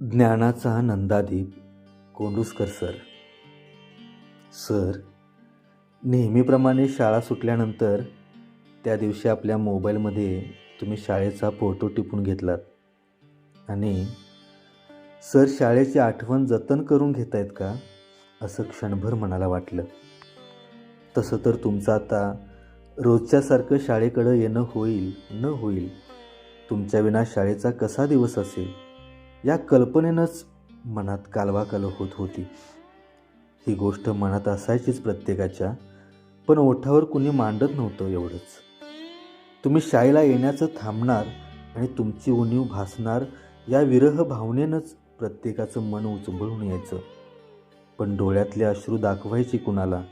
ज्ञानाचा नंदादीप कोंडुसकर sir. Sir नेहमीप्रमाणे शाळा सुटल्यानंतर त्या दिवशी आपल्या मोबाईलमध्ये तुम्ही शाळेचा फोटो टिपून घेतलात. आणि सर शाळेची आठवण जतन करून घेत आहेत का? असं क्षणभर मनाला वाटलं. तसं तर तुमचं आता रोजच्यासारखं शाळेकडं येणं होईल न होईल तुमच्या विना शाळेचा कसा दिवस असेल? या कल्पनेनंच मनात कालवाकाल होत होती. ही गोष्ट मनात असायचीच प्रत्येकाच्या पण ओठावर कुणी मांडत नव्हतं एवढंच. तुम्ही शाळेला येण्याचं थांबणार आणि तुमची उणीव भासणार या विरह भावनेनंच प्रत्येकाचं मन उचंबळून यायचं. पण डोळ्यातले अश्रू दाखवायची कुणाला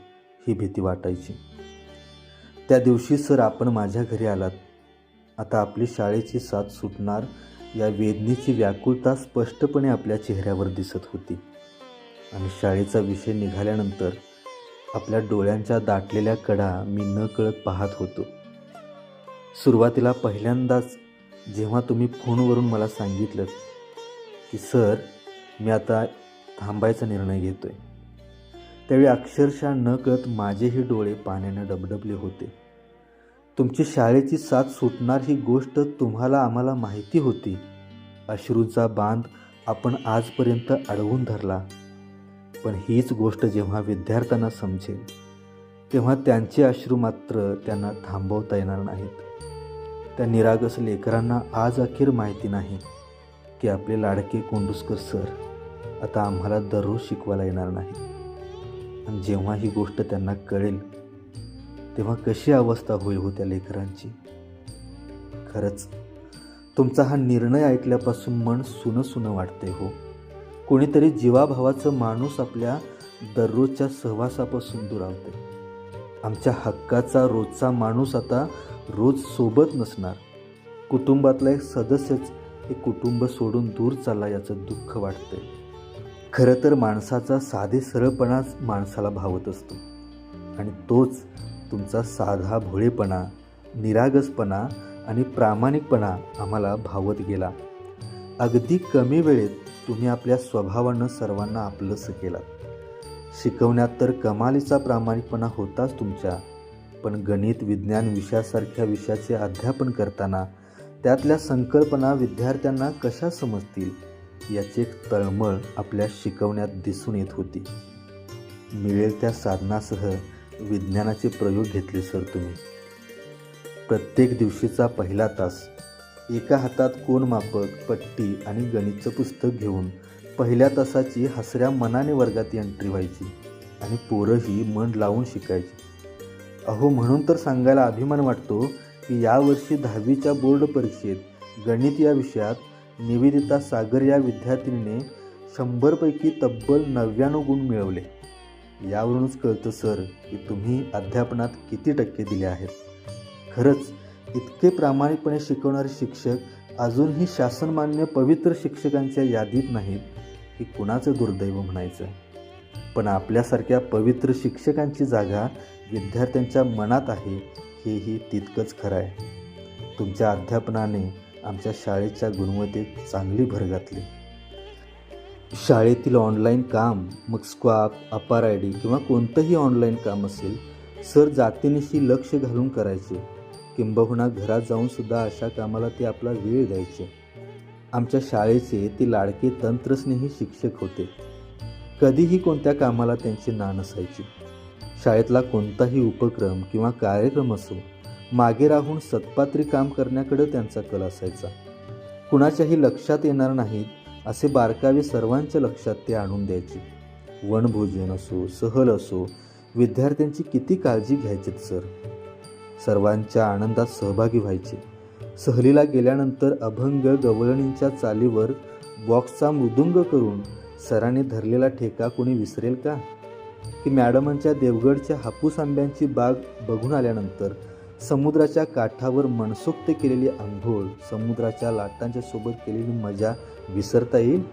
ही भीती वाटायची. त्या दिवशी सर आपण माझ्या घरी आलात. आता आपली शाळेची साथ सुटणार या वेदनेची व्याकुळता स्पष्टपणे आपल्या चेहऱ्यावर दिसत होती. आणि शाळेचा विषय निघाल्यानंतर आपल्या डोळ्यांच्या दाटलेल्या कडा मी न कळत पाहत होतो. सुरुवातीला पहिल्यांदाच जेव्हा तुम्ही फोनवरून मला सांगितलं की सर मी आता थांबायचा निर्णय घेतोय. त्यावेळी अक्षरशः न कळत माझेही डोळे पाण्यानं डबडबले होते. तुमची शाळेची साथ सुटणार ही गोष्ट तुम्हाला आम्हाला माहिती होती. अश्रूचा बांध आपण आजपर्यंत अडवून धरला. पण हीच गोष्ट जेव्हा विद्यार्थ्यांना समजेल तेव्हा त्यांचे अश्रू मात्र त्यांना थांबवता येणार नाहीत. त्या निरागस लेकरांना आज अखेर माहिती नाही की आपले लाडके कोंडुस्कर सर आता आम्हाला दररोज शिकवायला येणार नाही आणि जेव्हा ही गोष्ट त्यांना कळेल तेव्हा कशी अवस्था होईल हो त्या लेकरांची? खरंच तुमचा हा निर्णय ऐकल्यापासून मन सुनं सुनं वाटते हो. कोणीतरी जीवाभावाचं माणूस आपल्या दररोजच्या सहवासापासून दुरावते आमच्या हक्काचा रोजचा माणूस आता रोज सोबत नसणार. कुटुंबातला एक सदस्यच हे कुटुंब सोडून दूर चालला याचं दुःख वाटते खरं तर माणसाचा साधे सरळपणाच माणसाला भावत असतो. आणि तोच तुमचा साधा भोळेपणा निरागसपणा आणि प्रामाणिकपणा आम्हाला भावत गेला. अगदी कमी वेळेत तुम्ही आपल्या स्वभावानं सर्वांना आपलंसं केलात शिकवण्यात तर कमालीचा प्रामाणिकपणा होताच तुमच्या पण गणित विज्ञान विषयासारख्या विषयाचे अध्यापन करताना त्यातल्या संकल्पना विद्यार्थ्यांना कशा समजतील याची एक तळमळ आपल्या शिकवण्यात दिसून येत होती. मिळेल त्या साधनासह विज्ञानाचे प्रयोग घेतले सर तुम्ही. प्रत्येक दिवशीचा पहिला तास. एका हातात कोण मापक पट्टी आणि गणितचं पुस्तक घेऊन पहिल्या तासाची हसऱ्या मनाने वर्गात एंट्री व्हायची आणि पोरंही मन लावून शिकायची. अहो म्हणून तर सांगायला अभिमान वाटतो की यावर्षी दहावीच्या बोर्ड परीक्षेत गणित या विषयात निवेदिता सागर या विद्यार्थिनीने शंभरपैकी तब्बल नव्याण्णव गुण मिळवले. यावरूनच कळतं सर की तुम्ही अध्यापनात किती टक्के दिले आहेत. खरंच इतके प्रामाणिकपणे शिकवणारे शिक्षक अजूनही शासनमान्य पवित्र शिक्षकांच्या यादीत नाहीत की कुणाचं दुर्दैव म्हणायचं? पण आपल्यासारख्या पवित्र शिक्षकांची जागा विद्यार्थ्यांच्या मनात आहे हेही तितकंच खरं आहे. तुमच्या अध्यापनाने आमच्या शाळेच्या गुणवत्तेत चांगली भर घातली. शाळेतील ऑनलाईन काम मग स्क्वाप अपार आय डी किंवा कोणतंही ऑनलाईन काम असेल सर जातीनिशी लक्ष घालून करायचे. किंबहुना घरात जाऊन सुद्धा अशा कामाला ते आपला वेळ द्यायचे. आमच्या शाळेचे ते लाडके तंत्रस्नेही शिक्षक होते. कधीही कोणत्या कामाला त्यांची ना नसायची. शाळेतला कोणताही उपक्रम किंवा कार्यक्रम असो मागे राहून सतपात्री काम करण्याकडे त्यांचा कल असायचा. कुणाच्याही लक्षात येणार नाहीत असे बारकावे सर्वांच्या लक्षात ते आणून द्यायचे. वनभोजन असो सहल असो विद्यार्थ्यांची किती काळजी घ्यायचीत सर? सर्वांच्या आनंदात सहभागी व्हायचे. सहलीला गेल्यानंतर अभंग गवळणींच्या चालीवर बॉक्सचा मृदुंग करून सरांनी धरलेला ठेका कोणी विसरेल का? की मॅडमांच्या देवगडच्या हापूस आंब्यांची बाग बघून आल्यानंतर समुद्राच्या काठावर मनसोक्त केलेली आंघोळ समुद्राच्या लाटांच्या सोबत केलेली मजा विसरता येईल?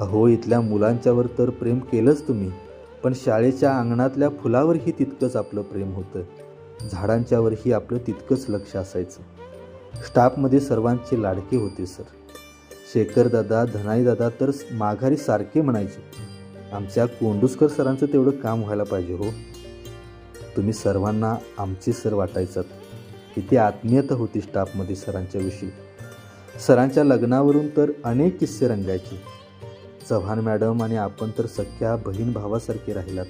अहो इथल्या मुलांच्यावर तर प्रेम केलंच तुम्ही पण शाळेच्या अंगणातल्या फुलावरही तितकंच आपलं प्रेम होतं. झाडांच्यावरही आपलं तितकंच लक्ष असायचं. स्टाफमध्ये सर्वांचे लाडके होते सर. शेखरदादा धनाईदादा तर माघारी सारखे म्हणायचे आमच्या कोंडुसकर सरांचं तेवढं काम व्हायला पाहिजे हो. तुम्ही सर्वांना आमचे सर वाटायचात. किती आत्मीयता होती स्टाफमध्ये सरांच्या विषयी. सरांच्या लग्नावरून तर अनेक किस्से रंगायचे. चव्हाण मॅडम आणि आपण तर सख्या बहीण भावासारखे राहिलात.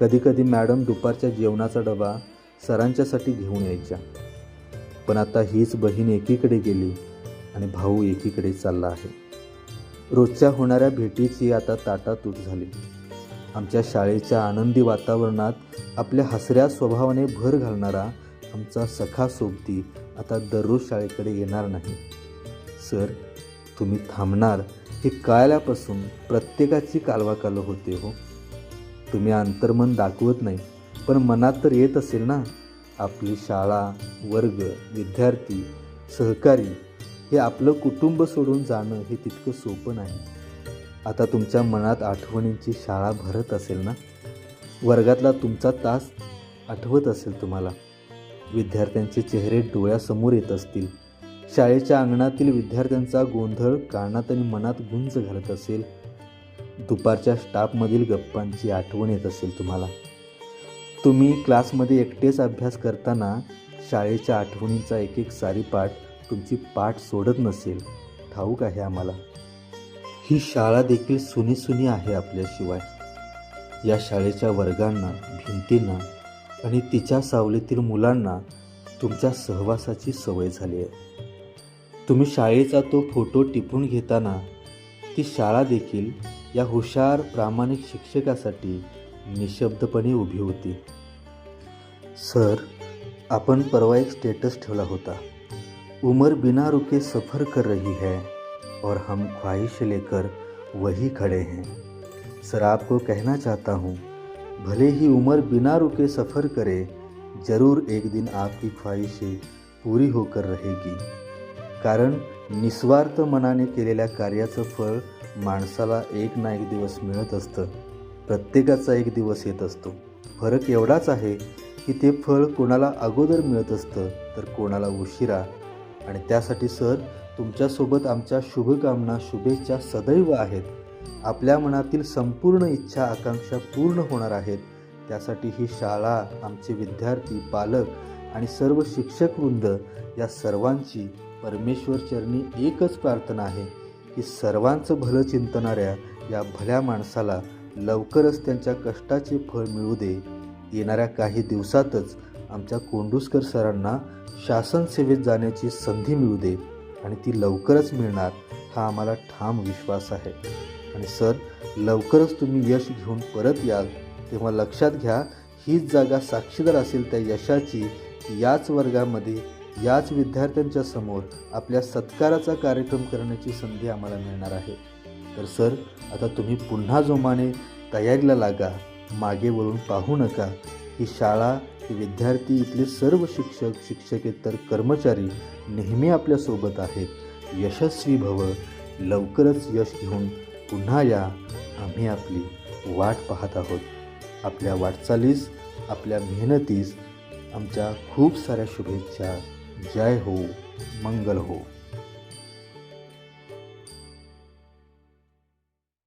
कधीकधी मॅडम दुपारच्या जेवणाचा डबा सरांच्यासाठी घेऊन यायच्या. पण आता हीच बहीण एकीकडे गेली आणि भाऊ एकीकडे चालला आहे. रोजच्या होणाऱ्या भेटीची आता ताटातूट झाली. आमच्या शाळेच्या आनंदी वातावरणात आपल्या हसऱ्या स्वभावाने भर घालणारा आमचा सखा सोबती आता दररोज शाळेकडे येणार नाही. सर तुम्ही थांबणार हे कळल्यापासून प्रत्येकाची कालवाकाल होते हो. तुम्ही अंतर्मन दाखवत नाही. पण मनात तर येत असेल ना आपली शाळा वर्ग विद्यार्थी सहकारी हे आपलं कुटुंब सोडून जाणं हे तितकं सोपं नाही. आता तुमच्या मनात आठवणींची शाळा भरत असेल ना? वर्गातला तुमचा तास आठवत असेल तुम्हाला? विद्यार्थ्यांचे चेहरे डोळ्यासमोर येत असतील. शाळेच्या अंगणातील विद्यार्थ्यांचा गोंधळ कानात आणि मनात गुंज घालत असेल. दुपारच्या स्टाफमधील गप्पांची आठवण येत असेल तुम्हाला. तुम्ही क्लासमध्ये एकटेच अभ्यास करताना शाळेच्या आठवणींचा एक एक सारीपाठ तुमची पाठ सोडत नसेल ठाऊक आहे आम्हाला. ही शाळा देखील सुनी सुनी आहे आपल्याशिवाय. या शाळेच्या वर्गांना भिंतींना आणि तिच्या सावलीतील मुलांना तुमच्या सहवासाची सवय झाली आहे. तुम्ही शाळेचा तो फोटो टिपून घेताना ती शाळा देखील या हुशार प्रामाणिक शिक्षकासाठी निशब्दपणे उभी होती. सर, आपण परवा एक स्टेटस ठेवला होता. उमर बिना रुके सफ़र कर रही है और हम ख्वाहिश लेकर वही खड़े हैं. सर, आपको कहना चाहता हूँ, भले ही उम्र बिना रुके सफ़र करे, ज़रूर एक दिन आपकी ख्वाहिशें पूरी होकर रहेगी. कारण, निस्वार्थ मनाने केलेल्या कार्याचं फळ माणसाला एक ना एक दिवस मिळत असतं. प्रत्येकाचा एक दिवस येत असतो. फरक एवढाच आहे की ते फळ कोणाला अगोदर मिळत असतं तर कोणाला उशिरा. आणि त्यासाठी सर तुमच्यासोबत आमच्या शुभकामना शुभेच्छा सदैव आहेत. आपल्या मनातील संपूर्ण इच्छा आकांक्षा पूर्ण होणार आहेत. त्यासाठी ही शाळा आमचे विद्यार्थी पालक आणि सर्व शिक्षक वृंद या सर्वांची परमेश्वर चरणी एकच प्रार्थना आहे की सर्वांचं भलं चिंतणाऱ्या या भल्या माणसाला लवकरच त्यांच्या कष्टाचे फळ मिळू दे. येणाऱ्या काही दिवसातच आमच्या कोंडुसकर सरांना शासन सेवेत जाण्याची संधी मिळू दे आणि ती लवकरच मिळणार हा आम्हाला ठाम विश्वास आहे. आणि सर लवकरच तुम्ही यश घेऊन परत याल. तेव्हा लक्षात घ्या हीच जागा साक्षीदार असेल त्या यशाची याच वर्गामध्ये याच विद्यार्थ्यांच्या समोर आपल्या सत्काराचा कार्यक्रम करण्याची संधी आम्हाला मिळणार आहे. तर सर आता तुम्ही पुन्हा जोमाने तयारीला लागा. मागे वळून पाहू नका. ही शाळा ही विद्यार्थी इथले सर्व शिक्षक शिक्षकेतर कर्मचारी नेहमी आपल्यासोबत आहेत. यशस्वी भव लवकरच यश घेऊन पुन्हा या. आम्ही आपली वाट पाहत आहोत. आपल्या वाटचालीस आपल्या मेहनतीस आमच्या खूप साऱ्या शुभेच्छा. जय हो मंगल हो.